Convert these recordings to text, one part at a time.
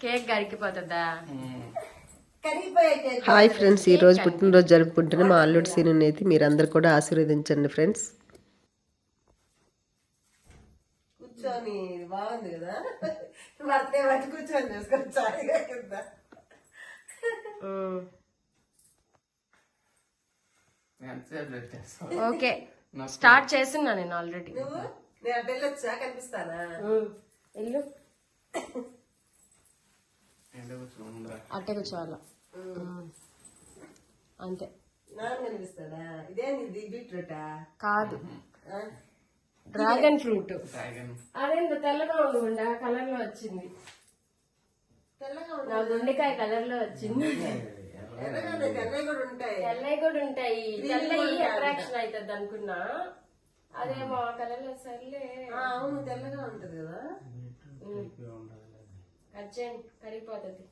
Cake cake hi friends ఈ రోజు పుట్టినరోజు జరుపుకుంటున్న మా అల్లుడి సీను అయితే మీరందరూ కూడా ఆశీర్వదించండి ఫ్రెండ్స్. కూర్చొని బాగుంది కదా? కూర్చొని చేసుకొని చాయిగా కింద ఓకే. స్టార్ట్ చేస్తున్నా నేను ఆల్రెడీ. నువ్వు? నేను అడ్డు వెళ్ళొచ్చా కనిపిస్తానా? ఇల్లు అట్టే కూర్చోవాలా అంతే. కాదు. Dragon fruit. అదేంత తెల్లగా ఉండకుండా కలర్లో వచ్చింది. తెల్లగా నా గుండెకాయ కలర్లో వచ్చింది. తెల్లవి కూడా ఉంటాయి. తెల్లవి కూడా ఉంటాయి. తెల్లవి అట్రాక్షన్ అవుతుంది అనుకున్నా. అదేమో ఆ కలర్లో సర్లే. ఆ, అవును తెల్లగా ఉంటది కదా. కట్ చేయండి కరిగిపోతుంది.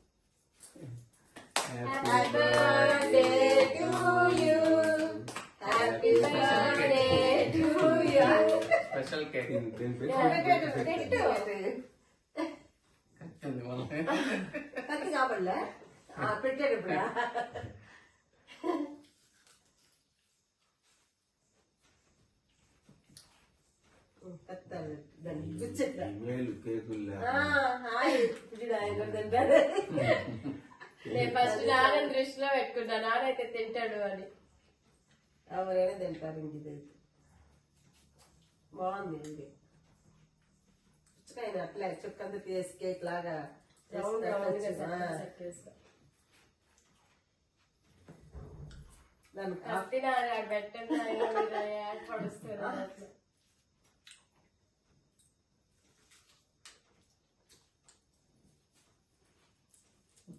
స్పెషల్ కేక్ కత్తి కాబట్లే పెట్టేటప్పుడా కత్తాలి దాన్ని గుచ్చెట్లా మేలు కేకుల్లా హాయ్ ఇప్పుడు ఆయన తింటాడు నేను ఫస్ట్ నాన్న దృష్టిలో పెట్టుకున్నా నాన్నైతే తింటాడు అని. ఎవరైనా తింటారు ఇంక ఇదైతే. బాగుంది ఇది పుచ్చకాయని అట్లా చుక్కంతా తీసి కేక్ లాగా రౌండ్ పెట్టండి పడుస్తుంది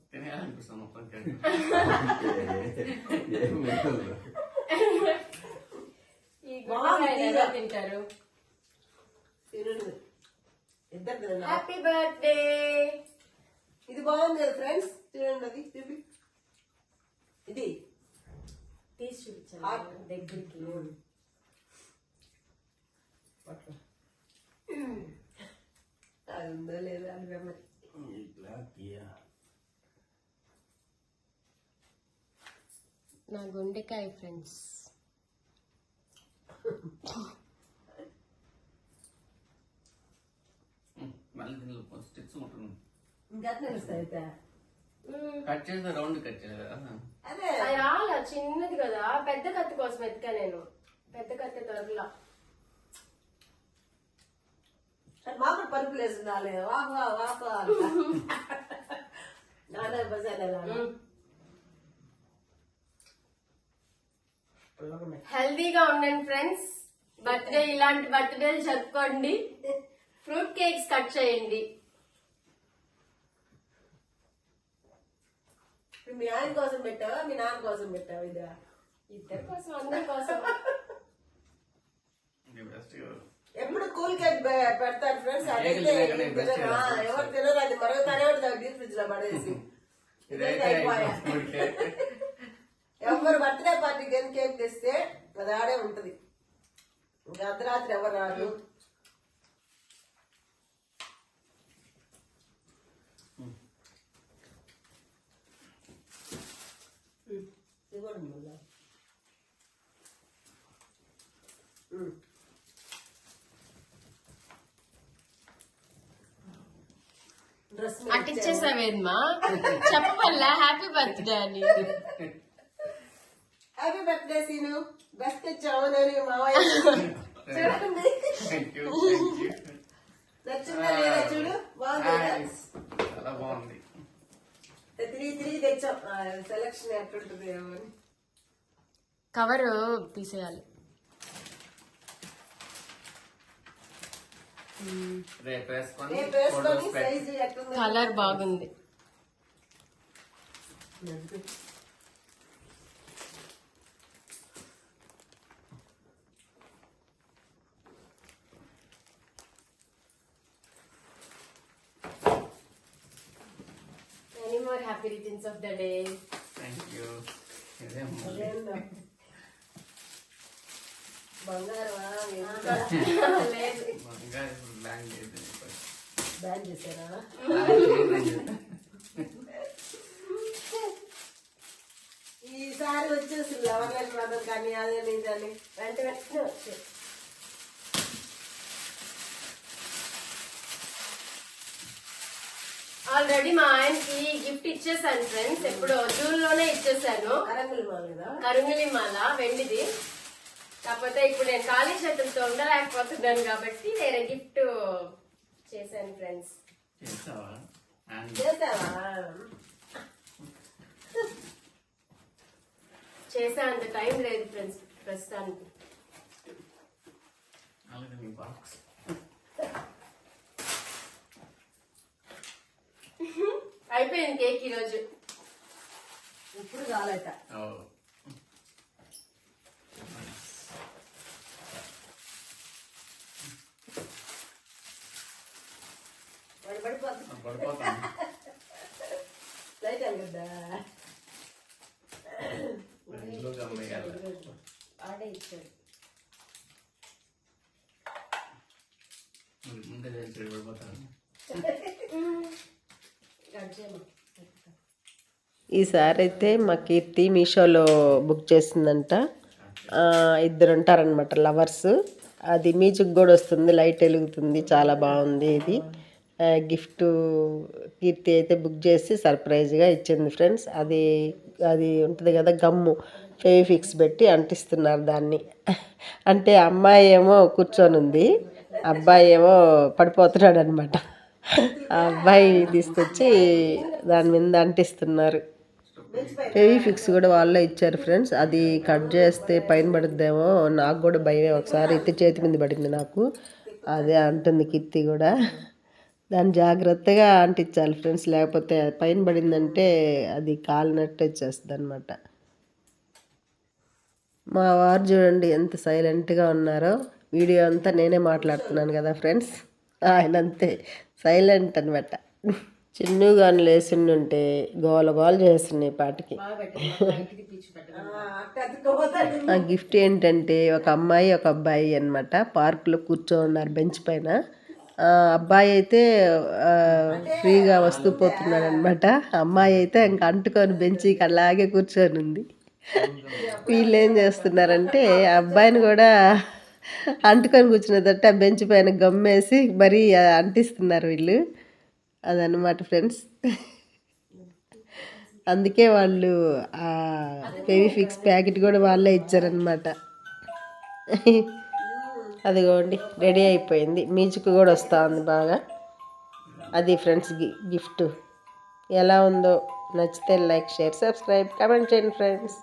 అట్లా తినేయాలనిపిస్తుంది మొత్తం ఈ గుండెకాయలు ఎలా తింటారు. ఇద్దరు. హ్యాపీ బర్త్డే ఇది బాగుంది కదా ఫ్రెండ్స్ తినండి అది చూపి ఇది తీసి చూపించాను దగ్గరికి అది ఉందో లేదో అని మెమరీ నా గుండెకాయ ఫ్రెండ్స్ ఇంకా కట్ రౌండ్ కట్ అదే. రాలా చిన్నది కదా. పెద్ద కత్తి కోసం ఎత్తుకా నేను. పెద్ద కత్తి అది మాకు పరుపులు వేసిందాలి వాకు వా వాకు వా అంట. నాన్న బజార్ హెల్దీగా ఉండండి ఫ్రెండ్స్. బర్త్డే ఇలాంటి బర్త్డేలు జరుపుకోండి. ఫ్రూట్ కేక్స్ కట్ చేయండి. మీ ఆయన కోసం పెట్టావా? మీ నాన్న కోసం పెట్టావా ఇది? ఇద్దరి కోసం అందరి కోసం. బెస్ట్ ఎప్పుడు కూల్ కేక్ పెడతారు ఫ్రెండ్స్. అదైతే ఎవరు తినరు అది మరుగుతానే ఉంటుంది డీప్ ఫ్రిడ్జ్లో పడేసి. ఎవరు బర్త్డే పార్టీకి ఏం కేక్ తెస్తే అది ఆడే ఉంటది. ఇంకా అర్ధరాత్రి ఎవరు రాదు ఇది మళ్ళా. డ్రెస్ చెప్పవల్లా హ్యాపీ బర్త్డే అని. హ్యాపీ బర్త్డే సీను బెస్ట్ తెచ్చావు నేను మావయ్య చూడండి. నచ్చిందా లేదా చూడు? బాగుంది? బాగుంది. తిరిగి తిరిగి తెచ్చాం. సెలక్షన్ ఎట్లుంటుంది అని. కవర్ తీసేయాలి. రేపు వేసుకొని happy returns of the day. Thank you. Ban చేశారా ఈసారి వచ్చేసి లవర్ బ్రదర్ కానీ అదే లేదని వెంట వచ్చేసి ఆల్రెడీ మా ఆయనకి గిఫ్ట్ ఇచ్చేసాను ఫ్రెండ్స్ ఎప్పుడో జూన్లోనే ఇచ్చేసాను అరంగులు మాలు కదా? కరుంగిలి మాల వెండిది. కాకపోతే ఇప్పుడు నేను ఖాళీ చేతులతో ఉండలేకపోతున్నాను కాబట్టి వేరే గిఫ్ట్ చేశాను ఫ్రెండ్స్ చేసే అంత టైం లేదు ఫ్రెండ్స్ ప్రస్తుతానికి. బాక్స్ అయిపోయింది కేక్ ఈరోజు ఇప్పుడు కాలేట. లైట్ గమ్మయ్యాలి ఆడే ఇచ్చాడు. ముందే పడిపోతాను. ఈసారి అయితే మా కీర్తి మీషోలో బుక్ చేసిందంట. ఇద్దరు ఉంటారనమాట లవర్స్. అది మ్యూజిక్ కూడా వస్తుంది లైట్ వెలుగుతుంది చాలా బాగుంది ఇది. గిఫ్ట్ కీర్తి అయితే బుక్ చేసి సర్ప్రైజ్గా ఇచ్చింది ఫ్రెండ్స్. అది అది ఉంటుంది కదా గమ్ము. ఫిక్స్ పెట్టి అంటిస్తున్నారు దాన్ని. అంటే అమ్మాయి ఏమో కూర్చొని ఉంది అబ్బాయి ఏమో పడిపోతున్నాడు అనమాట అబ్బాయి తీసుకొచ్చి దాని మీద అంటిస్తున్నారు. హెవీ ఫిక్స్ కూడా వాళ్ళే ఇచ్చారు ఫ్రెండ్స్. అది కట్ చేస్తే పైన పడుద్దేమో నాకు కూడా భయమే. ఒకసారి ఎత్తి చేతి మీద పడింది నాకు. అదే అంటుంది కిత్తి కూడా. దాన్ని జాగ్రత్తగా అంటించాలి ఫ్రెండ్స్. లేకపోతే పైన పడిందంటే అది కాలినట్టు వచ్చేస్తుంది అనమాట మా వారు చూడండి ఎంత సైలెంట్గా ఉన్నారో. వీడియో అంతా నేనే మాట్లాడుతున్నాను కదా ఫ్రెండ్స్. ఆయన అంతే సైలెంట్ అనమాట చిన్నుగాని లేచిండుంటే గోల గోల చేస్తున్నాయి పాటికి. ఆ గిఫ్ట్ ఏంటంటే ఒక అమ్మాయి ఒక అబ్బాయి అనమాట పార్కులో కూర్చో ఉన్నారు బెంచ్ పైన. అబ్బాయి అయితే ఫ్రీగా వస్తూ పోతున్నాడు అనమాట అమ్మాయి అయితే ఇంకా అంటుకొని బెంచికి అలాగే కూర్చొని ఉంది వీళ్ళు ఏం చేస్తున్నారంటే అబ్బాయిని కూడా అంటుకొని కూర్చున్నదట బెంచ్ పైన గమ్మేసి మరీ అంటిస్తున్నారు వీళ్ళు. అదనమాట ఫ్రెండ్స్. అందుకే వాళ్ళు ఆ ఫిక్స్ ప్యాకెట్ కూడా వాళ్ళే ఇచ్చారనమాట అదిగోండి రెడీ అయిపోయింది. మ్యూజిక్ కూడా వస్తూ ఉంది బాగా. అది ఫ్రెండ్స్ గిఫ్ట్. ఎలా ఉందో నచ్చితే లైక్ షేర్ సబ్స్క్రైబ్ కమెంట్ చేయండి ఫ్రెండ్స్.